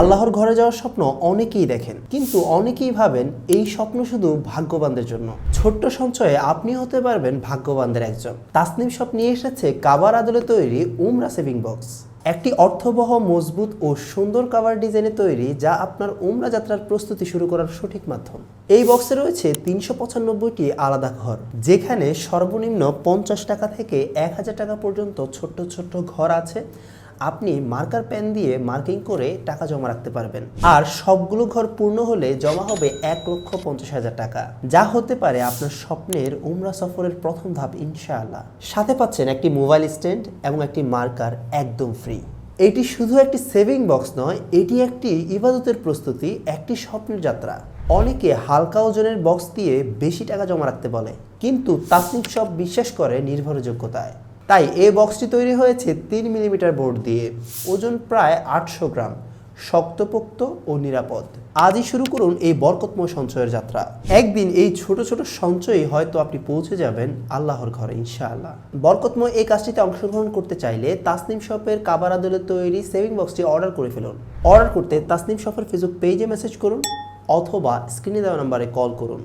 আল্লাহর ঘরে যাওয়ার স্বপ্ন অনেকেই দেখেন। কিন্তু অনেকেই ভাবেন এই স্বপ্ন শুধু ভাগ্যবানদের জন্য। ছোট্ট সঞ্চয়ে আপনি হতে পারবেন ভাগ্যবানদের একজন। তাসনিম শপ নিয়ে এসেছে কাবার আদলে তৈরি উমরা সেভিং বক্স। একটি অর্থবহ, মজবুত ও সুন্দর কাভার ডিজাইনে তৈরি যা আপনার উমরা যাত্রার প্রস্তুতি শুরু করার সঠিক মাধ্যম। এই বক্সে রয়েছে তিনশো পঁচানব্বইটি আলাদা ঘর, যেখানে সর্বনিম্ন পঞ্চাশ টাকা থেকে এক হাজার টাকা পর্যন্ত ছোট্ট ছোট্ট ঘর আছে। আপনি মার্কার পেন দিয়ে মার্কিং করে টাকা জমা রাখতে পারবেন। আর সবগুলো ঘর পূর্ণ হলে জমা হবে এক লক্ষ পঞ্চাশ হাজার টাকা। যা হতে পারে আপনার স্বপ্নের উমরা সফরের প্রথম ধাপ, ইনশাআল্লাহ। সাথে পাচ্ছেন একটি মোবাইল স্ট্যান্ড এবং একটি মার্কার একদম ফ্রি। এটি শুধু একটি সেভিং বক্স নয়, এটি একটি ইবাদতের প্রস্তুতি, একটি স্বপ্নের যাত্রা। অনেকে হালকা ওজনের বক্স দিয়ে বেশি টাকা জমা রাখতে বলে, কিন্তু তাসনিক সব বিশ্বাস করে নির্ভরযোগ্যতায়। তাই এ বক্সটি তৈরি হয়েছে তিন মিলিমিটার বোর্ড দিয়ে। ওজন প্রায় আটশো গ্রাম, শক্তপোক্ত ও নিরাপদ। আজই শুরু করুন এই বরকতময় সঞ্চয়ের যাত্রা। একদিন এই ছোট ছোট সঞ্চয়ই হয়তো আপনি পৌঁছে যাবেন আল্লাহর ঘরে, ইনশাআল্লাহ। বরকতময় এই কাজটিতে অংশগ্রহণ করতে চাইলে তাসনিম শপের কাবার আদলে তৈরি সেভিং বক্সটি অর্ডার করে ফেলুন। অর্ডার করতে তাসনিম শপের ফেসবুক পেজে মেসেজ করুন অথবা স্ক্রিনে দেওয়া নাম্বারে কল করুন।